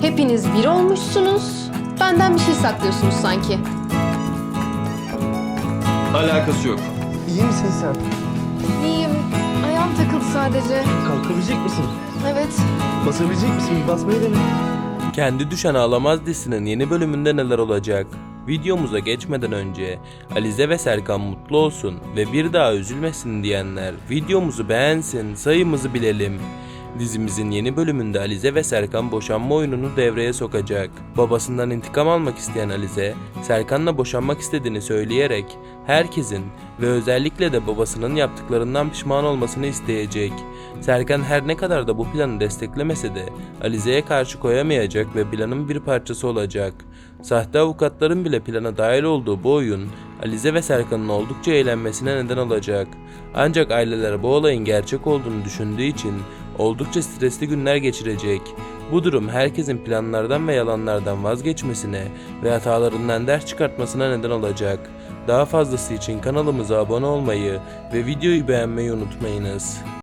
Hepiniz bir olmuşsunuz. Benden bir şey saklıyorsunuz sanki. Alakası yok. İyi misin sen? İyiyim. Ayağım takıldı sadece. Kalkabilecek misin? Evet. Basabilecek misin? Bir basmayı dene. Kendi Düşen Ağlamaz dizisinin yeni bölümünde neler olacak? Videomuza geçmeden önce Alize ve Serkan mutlu olsun ve bir daha üzülmesin diyenler videomuzu beğensin, sayımızı bilelim. Dizimizin yeni bölümünde Alize ve Serkan boşanma oyununu devreye sokacak. Babasından intikam almak isteyen Alize, Serkan'la boşanmak istediğini söyleyerek herkesin ve özellikle de babasının yaptıklarından pişman olmasını isteyecek. Serkan her ne kadar da bu planı desteklemese de Alize'ye karşı koyamayacak ve planın bir parçası olacak. Sahte avukatların bile plana dahil olduğu bu oyun Alize ve Serkan'ın oldukça eğlenmesine neden olacak. Ancak aileler bu olayın gerçek olduğunu düşündüğü için oldukça stresli günler geçirecek. Bu durum herkesin planlardan ve yalanlardan vazgeçmesine ve hatalarından ders çıkartmasına neden olacak. Daha fazlası için kanalımıza abone olmayı ve videoyu beğenmeyi unutmayınız.